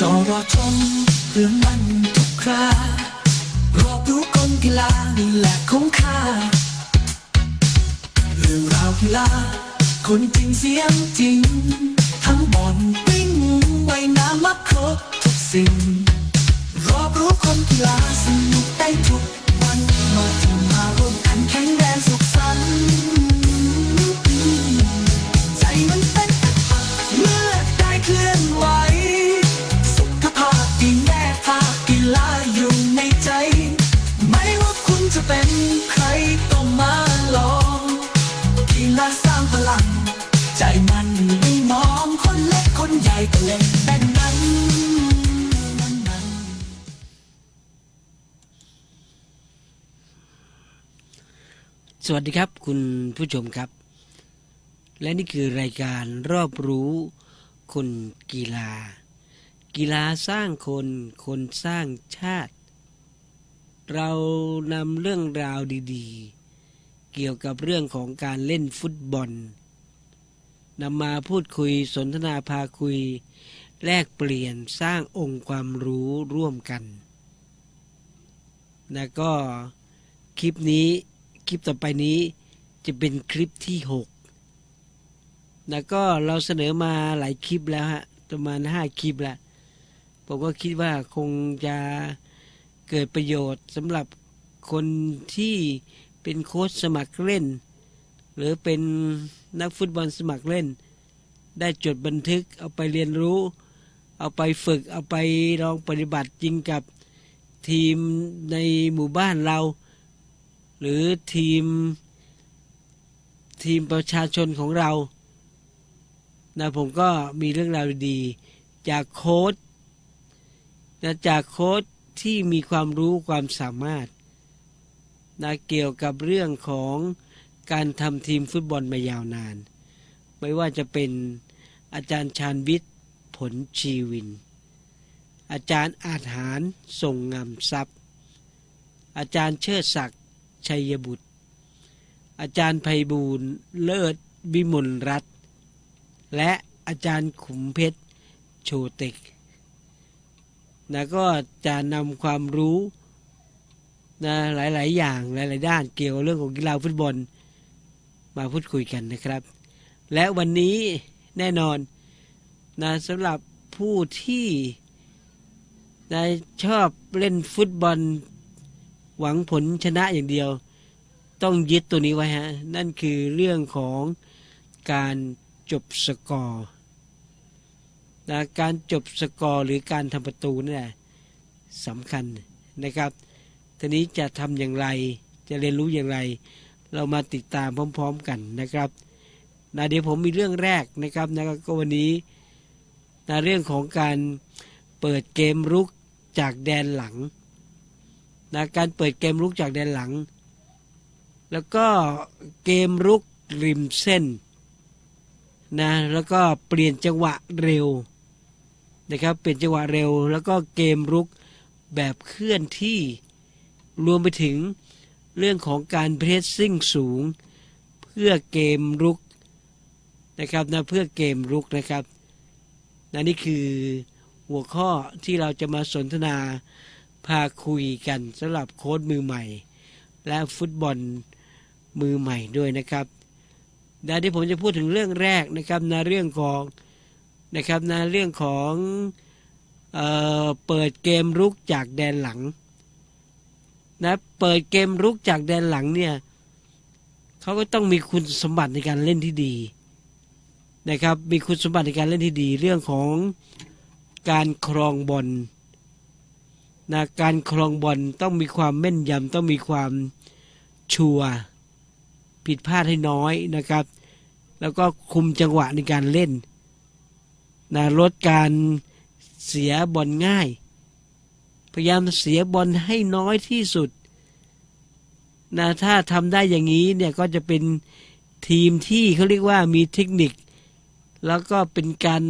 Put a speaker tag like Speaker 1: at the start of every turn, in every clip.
Speaker 1: จอรอชมเรื่องมันทุกครารอบรู้กลกีฬานี่แหละของข้าเรื่องราวกีฬาคนจริงเสียงจริง ทั้งบอลวิ่งใบน้ำมาครบทุกสิ่ง รอบรู้คนกีฬาสนุกได้ทุก สวัสดีครับ
Speaker 2: คุณผู้ชมครับ และนี่คือรายการรอบรู้คนกีฬา กีฬาสร้างคนคนสร้างชาติ เรานำเรื่องราวดีๆ เกี่ยวกับเรื่องของการเล่นฟุตบอลนำมาพูดคุยสนทนาพาคุย แลกเปลี่ยนสร้างองค์ความรู้ร่วมกันแล้วก็คลิปนี้ คลิปต่อไปนี้จะเป็นคลิปที่ 6 แล้วก็เราเสนอมาหลายคลิปแล้วฮะ ประมาณ 5 คลิปแล้วผมก็คิดว่าคงจะเกิดประโยชน์สำหรับคนที่เป็นโค้ชสมัครเล่น หรือเป็นนักฟุตบอลสมัครเล่น ได้จดบันทึกเอาไปเรียนรู้ เอาไปฝึกเอาไปลองปฏิบัติจริงกับทีมในหมู่บ้านเรา หรือทีมทีมประชาชนของเรานะผมก็มีเรื่องราวดีจากโค้ชนะจากโค้ชที่มีความรู้ความสามารถนะเกี่ยวกับเรื่องของการทำทีมฟุตบอลมายาวนาน ไม่ว่าจะเป็นอาจารย์ชาญวิทย์ผลชีวิน อาจารย์อาจหารส่งงามทรัพย์ อาจารย์เชิดศักดิ์ ชัยบุตร อาจารย์ไพบูลย์เลิศวิมลรัตน์และอาจารย์ขุมเพชรโชต็กนะก็จะนำความรู้นะหลาย ๆ อย่างหลาย ๆ ด้านเกี่ยวกับเรื่องของกีฬาฟุตบอลมาพูดคุยกันนะครับ และวันนี้แน่นอนนะสำหรับผู้ที่นะชอบเล่นฟุตบอล หวังผลชนะอย่างเดียว ต้องยึดตัวนี้ไว้ฮะ นั่นคือเรื่องของการจบสกอร์นะการจบสกอร์หรือการทำประตูนี่แหละสำคัญนะครับทีนี้จะทำอย่างไร จะเรียนรู้อย่างไร เรามาติดตามพร้อม ๆ กันนะครับนะเดี๋ยวผมมีเรื่องแรกนะครับนะก็วันนี้นะเรื่องของการเปิดเกมรุกจากแดนหลัง นะการเปิดเกมรุกจากแดนหลัง แล้วก็เกมรุกริมเส้นนะแล้วก็เปลี่ยนจังหวะเร็วนะครับเปลี่ยนจังหวะเร็ว แล้วก็เกมรุกแบบเคลื่อนที่รวมไปถึงเรื่องของการเพรสซิ่งสูง เพื่อเกมรุกนะครับนะเพื่อเกมรุกนะครับนะนี่คือหัวข้อที่เราจะมาสนทนา พาคุยกันสำหรับโค้ดมือใหม่ และฟุตบอลมือใหม่ด้วยนะครับนะที่ผมจะพูดถึงเรื่องแรกนะครับในะเรื่องของนะครับในะเรื่องของเออเปิดเกมรุกจากแดนหลังนะเปิดเกมรุกจากแดนหลังเนี่ยเขาก็ต้องมีคุณสมบัติในการเล่นที่ดีนะครับมีคุณสมบัติในการเล่นที่ดีเรื่องของการครองบอล นะการครองบอลต้องมีความแม่นยำต้องมีความชัวผิดพลาดให้น้อยนะครับ แล้วก็คุมจังหวะในการเล่นนะลดการเสียบอลง่าย พยายามเสียบอลให้น้อยที่สุดนะถ้าทำได้อย่างนี้เนี่ยก็จะเป็นทีมที่เขาเรียกว่ามีเทคนิค แล้วก็เป็นการ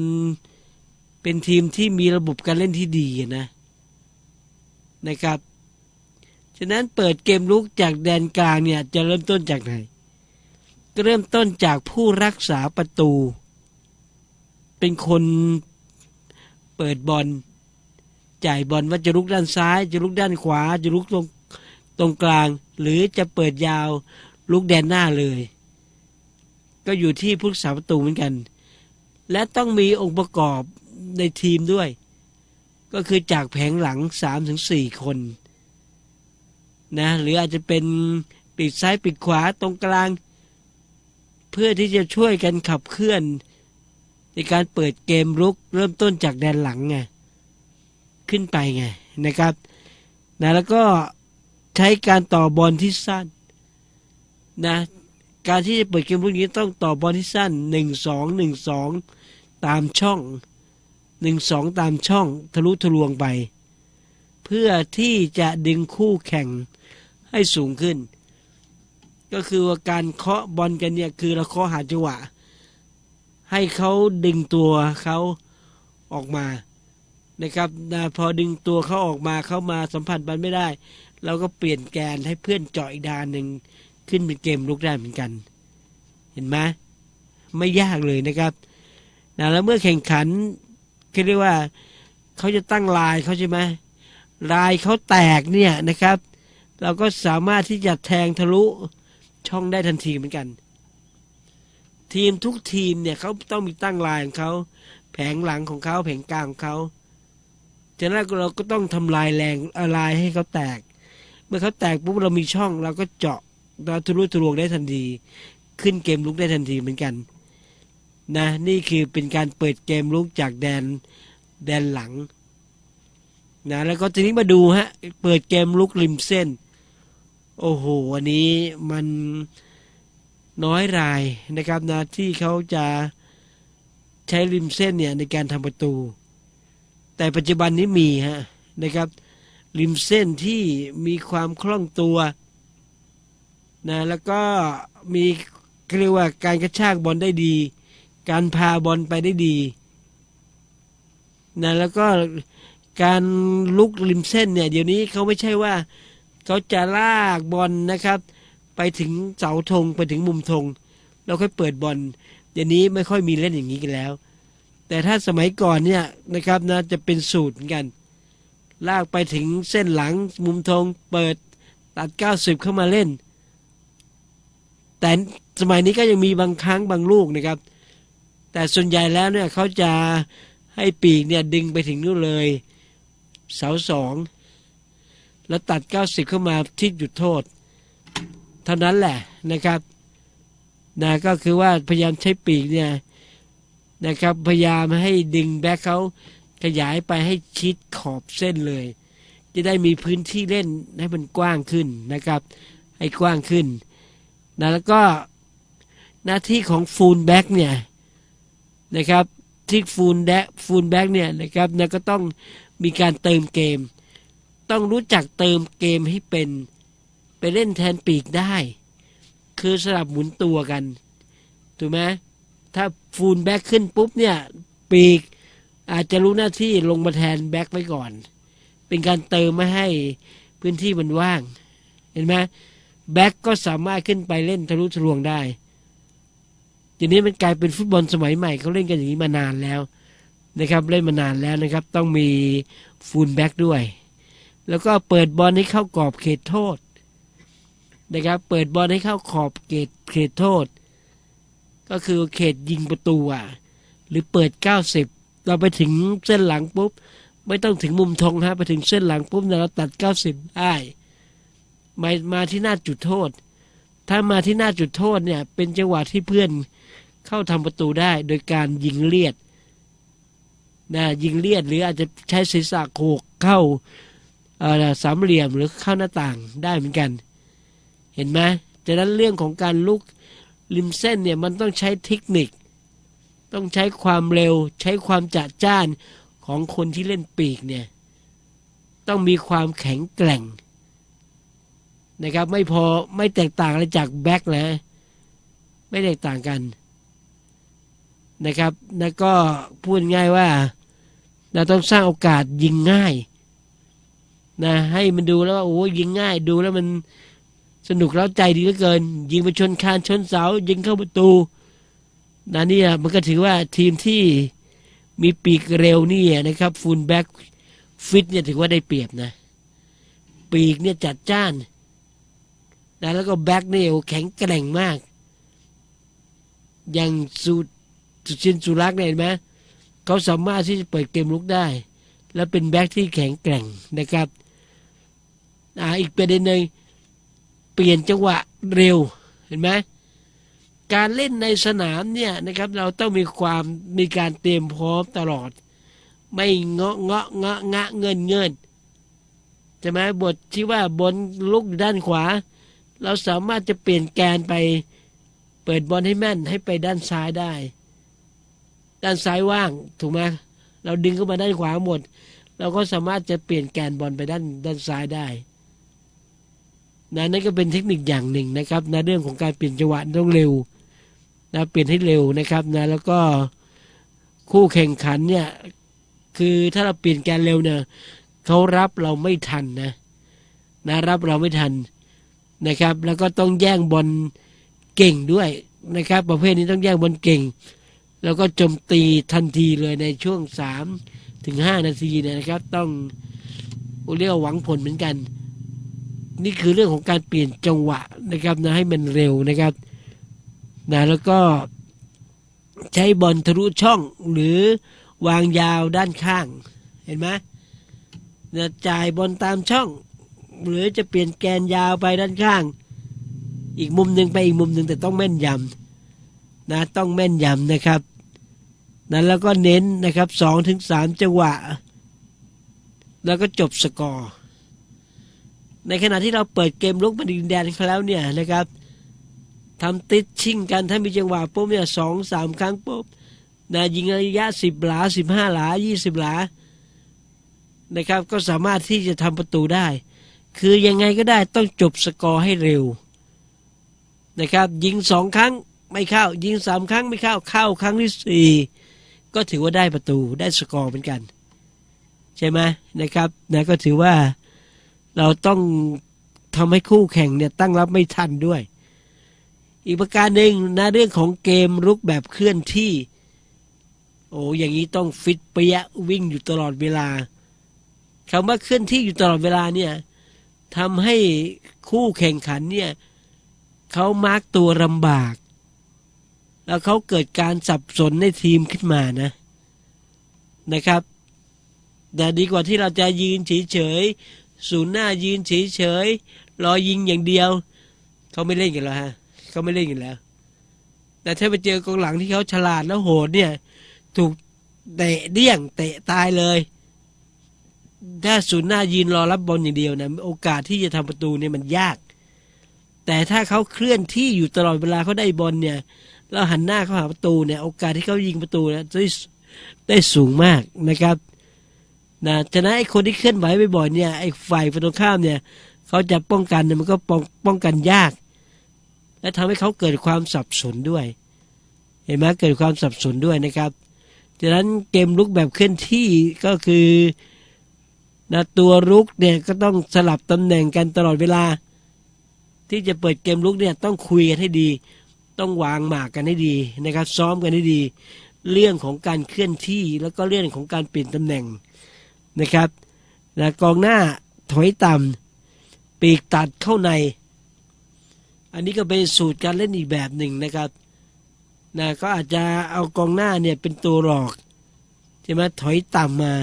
Speaker 2: เป็นทีมที่มีระบบการเล่นที่ดีนะ นะครับ ฉะนั้นเปิดเกมลุกจากแดนกลางเนี่ยจะเริ่มต้นจากไหนก็เริ่มต้นจากผู้รักษาประตู เป็นคนเปิดบอลจ่ายบอลว่าจะลุกด้านซ้าย จะลุกด้านขวา จะลุกตรงตรงกลาง หรือจะเปิดยาวลุกแดนหน้าเลย ก็อยู่ที่ผู้รักษาประตูเหมือนกัน และต้องมีองค์ประกอบในทีมด้วย ก็คือจากแผงหลังสามถึงสี่คนนะหรืออาจจะเป็นปีกซ้ายปีกขวาตรงกลาง เพื่อที่จะช่วยกันขับเคลื่อน ในการเปิดเกมรุกเริ่มต้นจากแดนหลังไงขึ้นไปไงนะครับนะแล้วก็ใช้การต่อบอลที่สั้นนะการที่จะเปิดเกมรุกนี้ต้องต่อบอลที่สั้นหนึ่งสองหนึ่งสองตามช่อง หนึ่งสองตามช่องทะลุทะลวงไป เพื่อที่จะดึงคู่แข่งให้สูงขึ้น ก็คือว่าการเคาะบอลกันเนี่ยคือเราเคาะหาจังหวะ ให้เขาดึงตัวเขาออกมานะครับนะพอดึงตัวเขาออกมาเขามาสัมผัสบอลไม่ได้ เราก็เปลี่ยนแกนให้เพื่อนเจาะอีกดานหนึ่งขึ้นเป็นเกมลุกได้เหมือนกัน เห็นไหมไม่ยากเลยนะครับนะแล้วเมื่อแข่งขัน เขาเรียกว่าเขาจะตั้งลายเขาใช่ไหมลายเขาแตกเนี่ยนะครับ เราก็สามารถที่จะแทงทะลุช่องได้ทันทีเหมือนกัน ทีมทุกทีมเนี่ยเขาต้องมีตั้งลายของเขาแผงหลังของเขาแผงกลางของเขาจากนั้นเราก็ต้องทำลายแรงอาลายให้เขาแตก เมื่อเขาแตกปุ๊บเรามีช่องเราก็เจาะเราทะลุทะลวงได้ทันที ขึ้นเกมลุกได้ทันทีเหมือนกัน นะนี่คือเป็นการเปิดเกมลุกจากแดนแดนหลังนะแล้วก็ทีนี้มาดูฮะ เปิดเกมลุกริมเส้น โอ้โหอันนี้มันน้อยรายนะครับนะที่เขาจะใช้ริมเส้นเนี่ยในการทำประตู แต่ปัจจุบันนี้มีฮะนะครับ ริมเส้นที่มีความคล่องตัวนะแล้วก็มีเรียกว่าการกระชากบอลได้ดี การพาบอลไปได้ดีนะแล้วก็การลุกริมเส้นเนี่ย เดี๋ยวนี้เขาไม่ใช่ว่าเขาจะลากบอลนะครับ ไปถึงเสาธงไปถึงมุมธงแล้วค่อยเปิดบอลเดี๋ยวนี้ไม่ค่อยมีเล่นอย่างนี้กันแล้ว แต่ถ้าสมัยก่อนเนี่ยนะครับนะจะเป็นสูตรเหมือนกัน ลากไปถึงเส้นหลังมุมธงเปิดตัด 90 เข้ามาเล่น แต่สมัยนี้ก็ยังมีบางครั้งบางลูกนะครับ แต่ส่วนใหญ่แล้วเนี่ยเขาจะให้ปีกเนี่ยดึงไปถึงนู่นเลย เสาสอง แล้วตัด 90 เข้ามาที่จุดโทษ เท่านั้นแหละนะครับนะก็คือว่าพยายามใช้ปีกเนี่ยนะครับพยายามให้ดึงแบ็คเขาขยายไปให้ชิดขอบเส้นเลย จะได้มีพื้นที่เล่นให้มันกว้างขึ้นนะครับ ให้กว้างขึ้นนะแล้วก็หน้าที่ของฟูลแบ็กเนี่ย นะครับที่ฟูลแดฟูลแบ็กเนี่ยนะครับนะก็ต้องมีการเติมเกม ต้องรู้จักเติมเกมให้เป็นไปเล่นแทนปีกได้ คือสลับหมุนตัวกันถูกไหมถ้าฟูลแบ็กขึ้นปุ๊บเนี่ยปีกอาจจะรู้หน้าที่ลงมาแทนแบ็กไว้ก่อน เป็นการเติมไม่ให้พื้นที่มันว่าง เห็นไหมแบ็กก็สามารถขึ้นไปเล่นทะลุทะลวงได้ ทีนี้มันกลายเป็นฟุตบอลสมัยใหม่เขาเล่นกันอย่างนี้มานานแล้วนะครับเล่นมานานแล้วนะครับ ต้องมีฟูลแบ็กด้วย แล้วก็เปิดบอลให้เข้ากรอบเขตโทษนะครับ เปิดบอลให้เข้าขอบเขตเขตโทษ ก็คือเขตยิงประตูอะหรือเปิด 90 เราไปถึงเส้นหลังปุ๊บ ไม่ต้องถึงมุมธงฮะไปถึงเส้นหลังปุ๊บเราตัด 90 ได้มามาที่หน้าจุดโทษ ถ้ามาที่หน้าจุดโทษเนี่ย เป็นจังหวะที่เพื่อน เข้าทำประตูได้ โดยการยิงเลียดนะยิงเลียดหรืออาจจะใช้ศีรษะโขกเข้าสามเหลี่ยมหรือเข้าหน้าต่างได้เหมือนกัน เห็นไหมจากนั้นเรื่องของการลุกริมเส้นเนี่ยมันต้องใช้เทคนิค ต้องใช้ความเร็ว ใช้ความจัดจ้านของคนที่เล่นปีกเนี่ยต้องมีความแข็งแกร่งนะครับไม่พอไม่แตกต่างอะไรจากแบ็คนะไม่แตกต่างกัน นะครับ แล้วก็พูดง่ายว่าเราต้องสร้างโอกาสยิงง่ายนะให้มันดูแล้วว่าโอ้ยิงง่าย ดูแล้วมันสนุกแล้วใจดีเหลือเกิน ยิงไปชนคานชนเสา ยิงเข้าประตูนะนี่มันก็ถือว่าทีมที่มีปีกเร็วนี่นะครับฟูลแบ็กฟิตเนี่ยถือว่าได้เปรียบนะ ปีกเนี่ยจัดจ้านนะแล้วก็แบ็คเนี่ยโอ้แข็งแกร่งมาก อย่างสุสุ ชินสุรักษ์เนี่ยเห็นไหมเขาสามารถที่จะเปิดเกมลุกได้ และเป็นแบ็คที่แข็งแกร่งนะครับอ่าอีกประเด็นหนึ่งเปลี่ยนจังหวะเร็วเห็นไหมการเล่นในสนามเนี่ยนะครับเราต้องมีความมีการเตรียมพร้อมตลอด ไม่เงาะเงาะเงาะงะเงินเงินใช่ไหมบทที่ว่าบนลุกด้านขวา เราสามารถจะเปลี่ยนแกนไปเปิดบอลให้แม่นให้ไปด้านซ้ายได้ ด้านซ้ายว่างถูกไหมเราดึงเข้ามาด้านขวาหมด เราก็สามารถจะเปลี่ยนแกนบอลไปด้านด้านซ้ายได้นะนั่นก็เป็นเทคนิคอย่างหนึ่งนะครับในะเรื่องของการเปลี่ยนจังหวะต้องเร็วนะเปลี่ยนให้เร็วนะครับนะแล้วก็คู่แข่งขันเนี่ยคือถ้าเราเปลี่ยนแกนเร็วเนี่ยเขารับเราไม่ทันนะนะรับเราไม่ทันนะครับ แล้วก็ต้องแย่งบอลเก่งด้วยนะครับ ประเภทนี้ต้องแย่งบอลเก่ง แล้วก็โจมตีทันทีเลยในช่วงสามถึงห้านาทีเนี่ยนะครับ ต้องเรียกว่าหวังผลเหมือนกัน นี่คือเรื่องของการเปลี่ยนจังหวะนะครับนะให้มันเร็วนะครับนะแล้วก็ใช้บอลทะลุช่องหรือวางยาวด้านข้างเห็นไหมนะจ่ายบอลตามช่อง หรือจะเปลี่ยนแกนยาวไปด้านข้าง อีกมุมหนึ่งไปอีกมุมหนึ่งแต่ต้องแม่นยำนะต้องแม่นยำนะครับ นั้นแล้วก็เน้นนะครับสองถึงสามจังหวะ แล้วก็จบสกอร์ ในขณะที่เราเปิดเกมลุกมาดินแดนเขาแล้วเนี่ยนะครับทำติดชิงกันถ้ามีจังหวะปุ๊บเนี่ยสองสามครั้งปุ๊บนะยิงระยะสิบหลาสิบห้าหลายี่สิบหลานะครับ ก็สามารถที่จะทำประตูได้ คือยังไงก็ได้ต้องจบสกอร์ให้เร็วนะครับ ยิงสองครั้งไม่เข้า ยิงสามครั้งไม่เข้าเข้าครั้งที่สี่ ก็ถือว่าได้ประตูได้สกอร์เหมือนกัน ใช่ไหมนะครับนะก็ถือว่าเราต้องทำให้คู่แข่งเนี่ยตั้งรับไม่ทันด้วย อีกประการหนึ่งนะเรื่องของเกมรุกแบบเคลื่อนที่ โอ้อย่างนี้ต้องฟิตเปียะวิ่งอยู่ตลอดเวลาคำว่าเคลื่อนที่อยู่ตลอดเวลาเนี่ยทำให้คู่แข่งขันเนี่ยเขามาร์กตัวลำบาก แล้วเขาเกิดการสับสนในทีมขึ้นมานะนะครับ แต่ดีกว่าที่เราจะยืนเฉยๆศูนย์หน้ายืนเฉยๆรอยิงอย่างเดียว เขาไม่เล่นกันแล้วฮะเขาไม่เล่นกันแล้ว แต่ถ้าไปเจอกองหลังที่เขาฉลาดแล้วโหดเนี่ย ถูกเตะเดี่ยงเตะตายเลย ถ้าศูนย์หน้ายืนรอรับบอลอย่างเดียวนะโอกาสที่จะทำประตูเนี่ยมันยาก แต่ถ้าเขาเคลื่อนที่อยู่ตลอดเวลาเขาได้บอลเนี่ย แล้วหันหน้าเข้าหาประตูเนี่ยโอกาสที่เขายิงประตูเนี่ยได้ได้สูงมากนะครับนะฉะนั้นไอ้คนที่เคลื่อนไหวบ่อยๆเนี่ยไอ้ฝ่ายฝั่งตรงข้ามเนี่ยเขาจะป้องกันเนี่ยมันก็ป้องป้องกันยาก และทำให้เขาเกิดความสับสนด้วย เห็นไหมเกิดความสับสนด้วยนะครับฉะนั้นเกมลุกแบบเคลื่อนที่ก็คือนะตัวรุกเนี่ยก็ต้องสลับตำแหน่งกันตลอดเวลา ที่จะเปิดเกมลุกเนี่ยต้องคุยกันให้ดี ต้องวางหมากกันให้ดีนะครับ ซ้อมกันให้ดี เรื่องของการเคลื่อนที่แล้วก็เรื่องของการเปลี่ยนตำแหน่งนะครับนะกองหน้าถอยต่ำปีกตัดเข้าใน อันนี้ก็เป็นสูตรการเล่นอีกแบบหนึ่งนะครับนะก็อาจจะเอากองหน้าเนี่ยเป็นตัวหลอกใช่ไหมถอยต่ำมา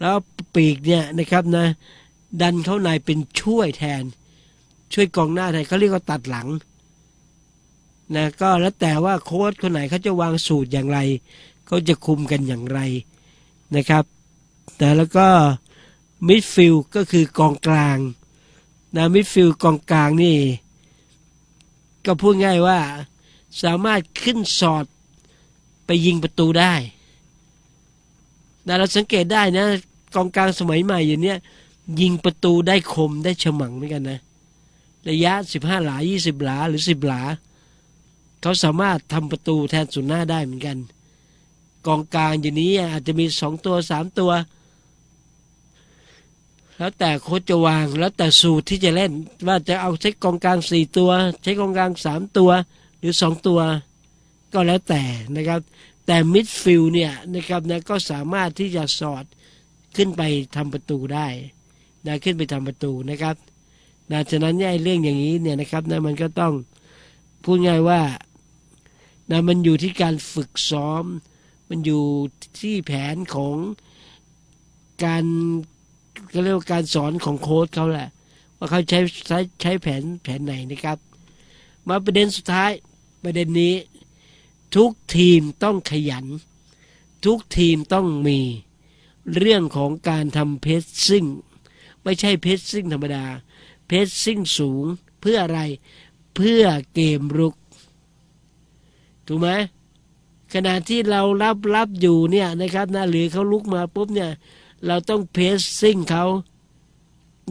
Speaker 2: แล้วปีกเนี่ยนะครับนะดันเข้าในเป็นช่วยแทน ช่วยกองหน้าแทนเขาเรียกว่าตัดหลัง นะก็แล้วแต่ว่าโค้ชคนไหนเขาจะวางสูตรอย่างไรเขาจะคุมกันอย่างไรนะครับแต่แล้วก็มิดฟิลก็คือกองกลางนะมิดฟิลกองกลางนี่ ก็พูดง่ายว่าสามารถขึ้นสอดไปยิงประตูได้นะเราสังเกตได้นะกองกลางสมัยใหม่อย่างเนี้ยยิงประตูได้คมได้ฉมังเหมือนกันนะ ระยะ 15 หลา 20 หลา หรือ 10 หลา เขาสามารถทำประตูแทนสุนย์หน้าได้เหมือนกัน กองกลางอย่างนี้อาจจะมีสองตัวสามตัว แล้วแต่โค้ชจะวางแล้วแต่สูตรที่จะเล่นว่าจะเอาใช้กองกลางสี่ตัว ใช้กองกลางสามตัว หรือสองตัว ก็แล้วแต่นะครับ แต่มิดฟิลเนี่ยนะครับนะก็สามารถที่จะสอดขึ้นไปทำประตูได้นะขึ้นไปทำประตูนะครับนะฉะนั้นเนี่ยเรื่องอย่างนี้เนี่ยนะครับนะมันก็ต้องพูดง่ายว่า นะมันอยู่ที่การฝึกซ้อม มันอยู่ที่แผนของการก็เรียกว่าการสอนของโค้ชเขาแหละ ว่าเขาใช้ใช้ใช้แผนแผนไหนนะครับ มาประเด็นสุดท้ายประเด็นนี้ ทุกทีมต้องขยัน ทุกทีมต้องมีเรื่องของการทำเพสซิ่งไม่ใช่เพสซิ่งธรรมดา เพสซิ่งสูงเพื่ออะไรเพื่อเกมรุก ถูกไหมขณะที่เรารับรับอยู่เนี่ยนะครับนะหรือเขาลุกมาปุ๊บเนี่ย เราต้องเพสซิ่งเขา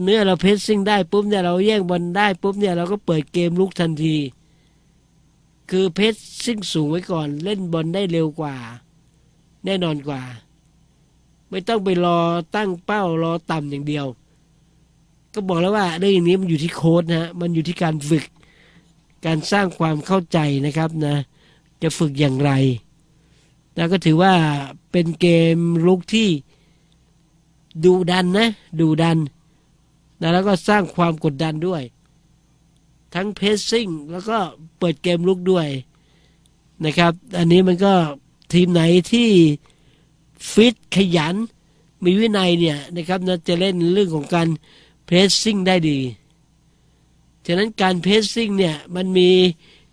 Speaker 2: เนื้อเราเพสซิ่งได้ปุ๊บเนี่ยเราแย่งบอลได้ปุ๊บเนี่ยเราก็เปิดเกมลุกทันที คือเพสซิ่งสูงไว้ก่อน เล่นบอลได้เร็วกว่า แน่นอนกว่า ไม่ต้องไปรอตั้งเป้ารอต่ำอย่างเดียว ก็บอกแล้วว่าเรื่องอย่างนี้มันอยู่ที่โค้ดนะฮะมันอยู่ที่การฝึก การสร้างความเข้าใจนะครับนะ จะฝึกอย่างไรนะก็ถือว่าเป็นเกมลุกที่ดูดันนะดูดันนะแล้วก็สร้างความกดดันด้วย ทั้งเพสซิ่งแล้วก็เปิดเกมลุกด้วยนะครับ อันนี้มันก็ทีมไหนที่ฟิตขยัน มีวินัยเนี่ยนะครับนะจะเล่นเรื่องของการเพสซิ่งได้ดี ฉะนั้นการเพสซิ่งเนี่ยมันมี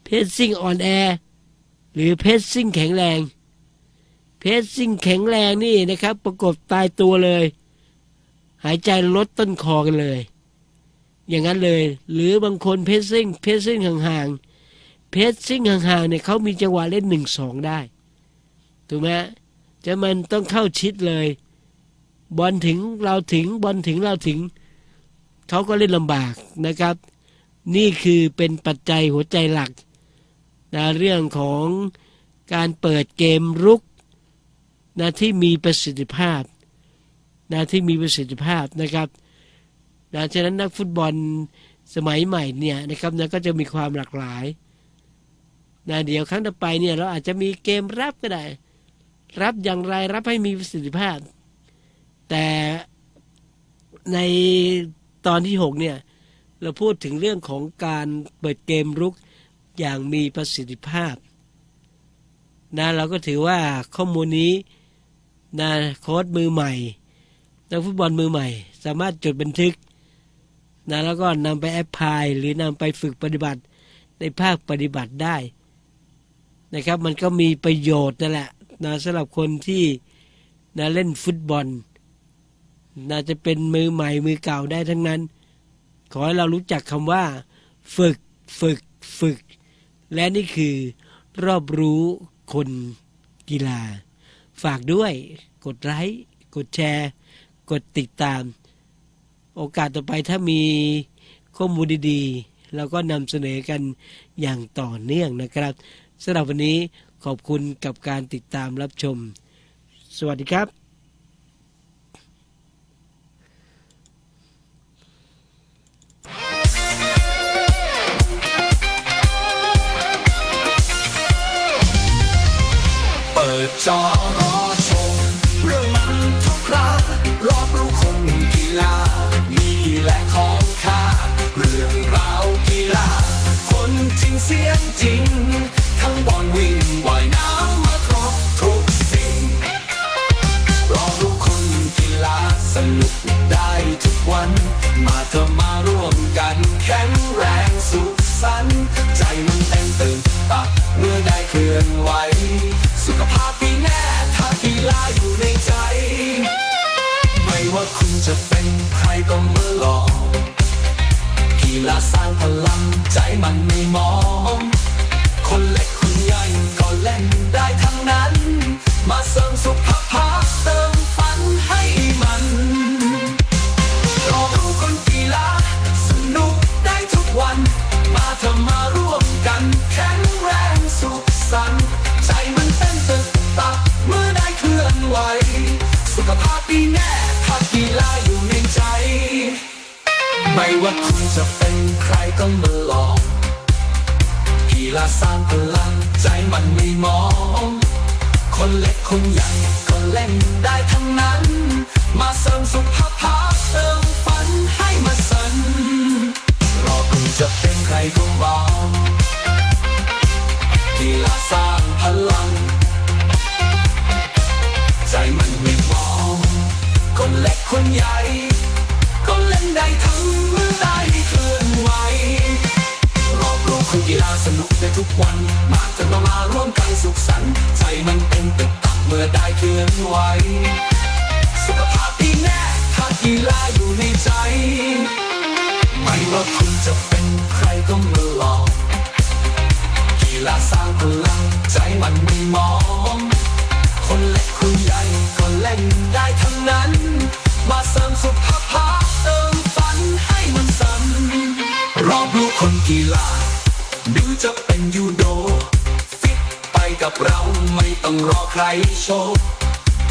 Speaker 2: เพสซิ่งออนแอ หรือเพสซิ่งแข็งแรง เพสซิ่งแข็งแรงนี่นะครับ ประกบตายตัวเลย หายใจลดต้นคอกันเลย อย่างนั้นเลย หรือบางคนเพสซิ่งเพสซิ่งห่างๆเพสซิ่งห่างๆเนี่ยเขามีจังหวะเล่นหนึ่งสองได้ถูกไหมจะมันต้องเข้าชิดเลย บอลถึงเราถึงบอลถึงเราถึงเขาก็เล่นลำบากนะครับ นี่คือเป็นปัจจัยหัวใจหลัก นะเรื่องของการเปิดเกมรุกนะที่มีประสิทธิภาพนะที่มีประสิทธิภาพนะครับนะฉะนั้นนักฟุตบอลสมัยใหม่เนี่ยนะครับนะก็จะมีความหลากหลายนะเดี๋ยวครั้งต่อไปเนี่ยเราอาจจะมีเกมรับก็ได้ รับอย่างไรรับให้มีประสิทธิภาพ แต่ในตอนที่หกเนี่ย เราพูดถึงเรื่องของการเปิดเกมรุก อย่างมีประสิทธิภาพนะเราก็ถือว่าข้อมูลนี้นะโค้ดมือใหม่นักฟุตบอลมือใหม่ สามารถจดบันทึกนะแล้วก็นำไปแอพพลายหรือนำไปฝึกปฏิบัติในภาคปฏิบัติได้นะครับ มันก็มีประโยชน์นั่นแหละนะสำหรับคนที่นะเล่นฟุตบอลน่าจะเป็นมือใหม่มือเก่าได้ทั้งนั้น ขอให้เรารู้จักคำว่า ฝึกฝึกฝึก และนี่คือรอบรู้คนกีฬา ฝากด้วยกดไลค์กดแชร์ กดติดตาม โอกาสต่อไปถ้ามีข้อมูลดีๆเราก็นำเสนอกันอย่างต่อเนื่องนะครับสำหรับวันนี้ขอบคุณกับการติดตามรับชม สวัสดีครับ
Speaker 1: จอรอชมเรื่องมันทุกคราวรอบรู้คนกีฬามีแหล่งของค่าเรื่องราวกีฬา คนจริงเสียงจริง ทั้งบอลวิ่งว่ายน้ำมาครบทุกสิ่งรอรู้คนกีฬาสนุกได้ทุกวัน มาเธอมาร่วมกันแข็งแรงสุขสันต์ใจมันเต้นตื่นตักเมื่อได้เคลื่อนไหว ก็มือลองกีฬาสร้างพลังใจมันไม่มอง คนเล็กคนใหญ่ก็เล่นได้ทั้งนั้น มาเสริมสุขภาพเติมฝันให้มัน สร้างพลังใจมันไม่มอง คนเล็กคนใหญ่ก็เล่นได้ทั้งนั้น มาเสริมสุขภาพ มามาร่วมกันสุขสันต์ใจมันเป็นตึกตักเมื่อได้เคลื่อนไหวสุขภาพดีแน่ถ้ากีฬาอยู่ในใจ ไม่ว่าคุณจะเป็นใครก็มาลองกีฬาสร้างพลังใจมันไม่มอง คนเล็กคนใหญ่ก็เล่นได้ทั้งนั้น มาเสริมสุขภาพเติมฝันให้มันสันรอบรู้คนกีฬาดูจะเป็นยูโด กับเราไม่ต้องรอใครโชว์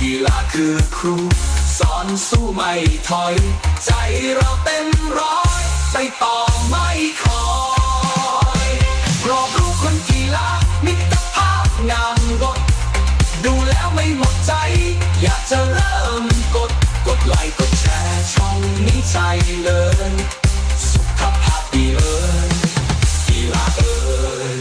Speaker 1: กีฬาคือครู สอนสู้ไม่ถอย ใจเราเต็มร้อยไปต่อไม่คอยรอบรู้คนกีฬามิตรภาพงามงดดูแล้วไม่หมดใจ อยากจะเริ่มกด กดไลค์กดแชร์ช่องนี้ใจเลยสุขภาพดีเลยกีฬาเอ่ย